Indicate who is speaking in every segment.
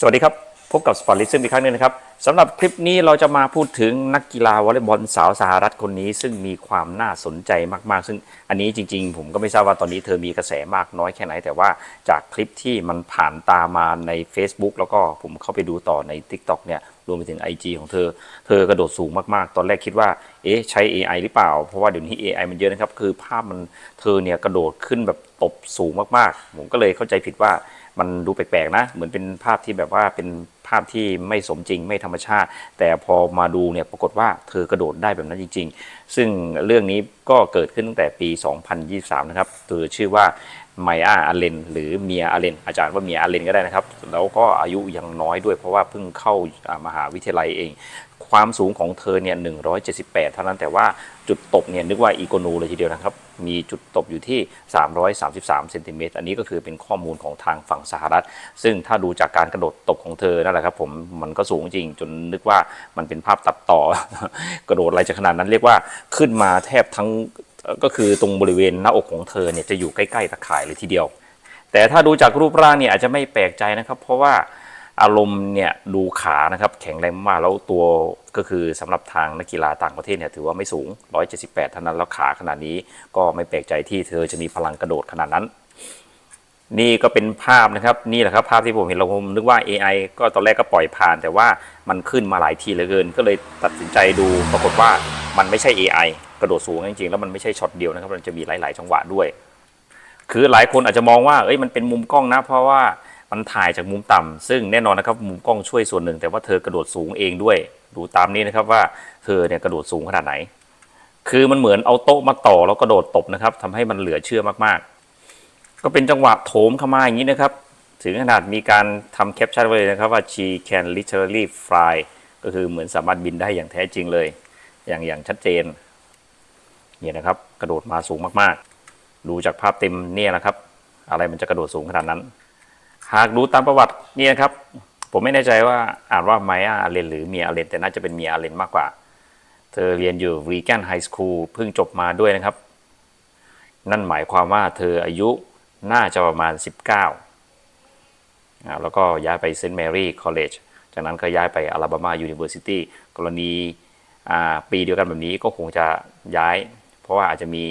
Speaker 1: สวัสดีครับ พบกับสปอร์ตลิซึมอีกครั้งหนึงนะครับสำหรับคลิปนี้เราจะมาพูดถึงนักกีฬาวอลเลย์บอลสาวสหรัฐคนนี้ ซึ่งมีความน่าสนใจมากๆ ซึ่งอันนี้จริง ๆ ผมก็ไม่ทราบว่าตอนนี้เธอมีกระแสมากน้อยแค่ไหน แต่ว่าจากคลิปที่มันผ่านตามมาใน Facebook แล้วก็ผมเข้าไปดูต่อใน TikTok เนี่ยรวมไปถึง IG ของเธอ เธอกระโดดสูงมากๆ ตอนแรกคิดว่า เอ๊ะ ใช้ AI หรือเปล่า เพราะว่าเดี๋ยวนี้ AI มันเยอะนะครับ คือภาพมัน เธอเนี่ยกระโดดขึ้นแบบตบสูงมากๆ ผมก็เลยเข้าใจผิดว่า มันดูแปลกๆนะ เหมือนเป็นภาพที่แบบว่าเป็นภาพที่ไม่สมจริงไม่ธรรมชาติ แต่พอมาดูเนี่ยปรากฏว่าเธอกระโดดได้แบบนั้นจริง ๆ ซึ่งเรื่องนี้ก็เกิดขึ้นตั้งแต่ปี 2023 นะครับเธอชื่อว่า ไมอาอาเลนหรือเมียอาเลนอาจารย์ว่าเมียอาเลนก็ได้นะครับ แล้วก็อายุยังน้อยด้วยเพราะว่าเพิ่งเข้ามหาวิทยาลัยเอง ความสูงของเธอเนี่ย 178 เท่านั้นแต่ว่าจุดตบเนี่ยนึกว่าอีโกนูเลยทีเดียวนะครับ มีจุดตบอยู่ที่ 333 เซนติเมตรอันนี้ก็คือเป็นข้อมูลของทางฝั่งสหรัฐ ซึ่งถ้าดูจากการกระโดดตบของเธอนั่นแหละครับผมมันก็สูงจริง จนนึกว่ามันเป็นภาพตัดต่อ กระโดดอะไรจะขนาดนั้นเรียกว่าขึ้นมาแทบทั้ง ก็คือตรงบริเวณหน้าอกของเธอเนี่ยจะอยู่ใกล้ๆตะข่ายเลยทีเดียว แต่ถ้าดูจากรูปร่างเนี่ยอาจจะไม่แปลกใจนะครับ เพราะว่าอารมณ์เนี่ยดูขานะครับแข็งแรงมากแล้วตัวก็คือสำหรับทางนักกีฬาต่างประเทศเนี่ยถือว่าไม่สูง 178เท่านั้นแล้วขาขนาดนี้ ก็ไม่แปลกใจที่เธอจะมีพลังกระโดดขนาดนั้น นี่ก็เป็นภาพนะครับนี่แหละครับภาพที่ผมเห็นเราผมนึกว่า AI ก็ตอนแรกก็ปล่อยผ่าน แต่ว่ามันขึ้นมาหลายทีเหลือเกิน ก็เลยตัดสินใจดูปรากฏว่ามันไม่ใช่ AI กระโดดสูงจริงๆแล้วมันไม่ใช่ช็อตเดียวนะครับมันจะมีหลาย ๆ จังหวะด้วย คือหลายคนอาจจะมองว่าเอ้ยมันเป็นมุมกล้องนะ เพราะว่ามันถ่ายจากมุมต่ำซึ่งแน่นอนนะครับมุมกล้องช่วยส่วนหนึ่ง แต่ว่าเธอกระโดดสูงเองด้วย ดูตามนี้นะครับว่าเธอเนี่ยกระโดดสูงขนาดไหน คือมันเหมือนเอาโต๊ะมาต่อแล้วกระโดดตบนะครับทำให้มันเหลือเชื่อมากๆ ก็เป็นจังหวะโถมเข้ามาอย่างนี้นะครับ ถึงขนาดมีการทำแคปชั่นไว้เลยนะครับว่า she can literally fly ก็คือเหมือนสามารถบินได้อย่างแท้จริงเลย อย่างอย่างชัดเจนเนี่ยนะครับ กระโดดมาสูงมากๆ ดูจากภาพเต็มเนี่ยนะครับ อะไรมันจะกระโดดสูงขนาดนั้น หากดูตามประวัติเนี่ยนะครับ ผมไม่แน่ใจว่าอ่านว่าไมอาอาเลนหรือเมียอาเลนแต่น่าจะเป็นเมียอาเลนมากกว่า เธอเรียนอยู่รีแกนไฮสคูลเพิ่งจบมาด้วยนะครับ นั่นหมายความว่าเธออายุ น่าจะประมาณ 19อ่าแล้วก็ย้ายไปเซนต์แมรี่คอลเลจจากนั้นก็ย้ายไปอลาบามายูนิเวอร์ซิตี้กรณีปีเดียวกันแบบนี้ก็คงจะย้าย เพราะว่าอาจจะมี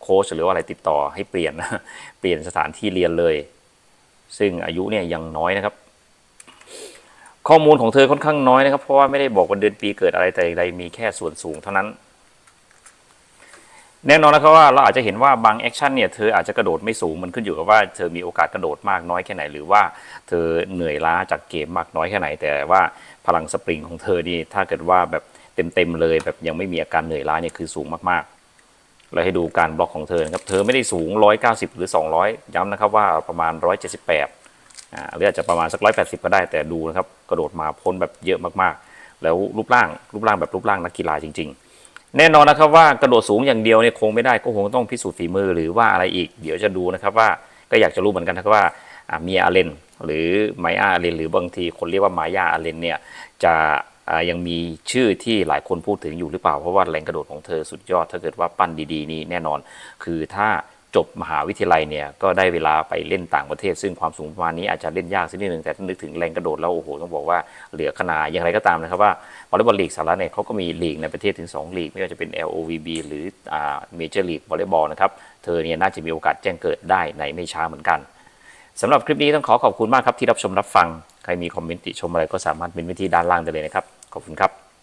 Speaker 1: โค้ชหรือว่าอะไรติดต่อให้เปลี่ยนเปลี่ยนสถานที่เรียนเลย ซึ่งอายุเนี่ยยังน้อยนะครับ ข้อมูลของเธอค่อนข้างน้อยนะครับ เพราะว่าไม่ได้บอกวันเดือนปีเกิดอะไรแต่ใดมีแค่ส่วนสูงเท่านั้น แน่นอนนะครับว่าเราอาจจะเห็นว่าบางแอคชั่นเนี่ยเธออาจจะกระโดดไม่สูงมันขึ้นอยู่กับว่าเธอมีโอกาสกระโดดมากน้อยแค่ไหน หรือว่าเธอเหนื่อยล้าจากเกมมากน้อยแค่ไหน แต่ว่าพลังสปริงของเธอนี่ถ้าเกิดว่าแบบเต็มๆเลย แบบยังไม่มีอาการเหนื่อยล้าเนี่ยคือสูงมากๆเราให้ดูการบล็อกของเธอนะครับเธอไม่ได้สูง 190 หรือ 200 ย้ำนะครับว่าประมาณ 178อ่าหรืออาจจะประมาณสัก 180 ก็ได้แต่ดูนะครับกระโดดมาพ้นแบบเยอะมากๆ แล้วรูปร่างรูปร่างแบบรูปร่างนักกีฬาจริง ๆ แน่นอนนะครับว่ากระโดดสูงอย่างเดียวเนี่ยคงไม่ได้ก็คงต้องพิสูจน์ฝีมือหรือว่าอะไรอีก เดี๋ยวจะดูนะครับว่าก็อยากจะรู้เหมือนกันนะครับว่าเมียอาเลนหรือไมอาอาเลนหรือบางทีคนเรียกว่ามายาอาเลนเนี่ยจะยังมีชื่อที่หลายคนพูดถึงอยู่หรือเปล่า เพราะว่าแรงกระโดดของเธอสุดยอดถ้าเกิดว่าปั้นดีๆ นี่แน่นอน คือถ้า จบมหาวิทยาลัยเนี่ยก็ได้เวลาไปเล่นต่างประเทศ ซึ่งความสูงประมาณนี้อาจจะเล่นยากสักนิดหนึ่งแต่ถ้านึกถึงแรงกระโดดแล้วโอ้โหต้องบอกว่าเหลือขนาดอย่างไรก็ตามนะครับว่าวอลเลย์บอลลีกสหรัฐเนี่ยเขาก็มีลีกในประเทศถึง 2 ลีก ไม่ว่าจะเป็น LOVB หรือเมเจอร์ลีกวอลเลย์บอลนะครับเธอเนี่ยน่าจะมีโอกาสแจ้งเกิดได้ในไม่ช้าเหมือนกันสำหรับคลิปนี้ต้องขอขอบคุณมากครับที่รับชมรับฟังใครมีคอมเมนต์ติชมอะไรก็สามารถเป็นวิธีด้านล่างได้เลยนะครับขอบคุณครับ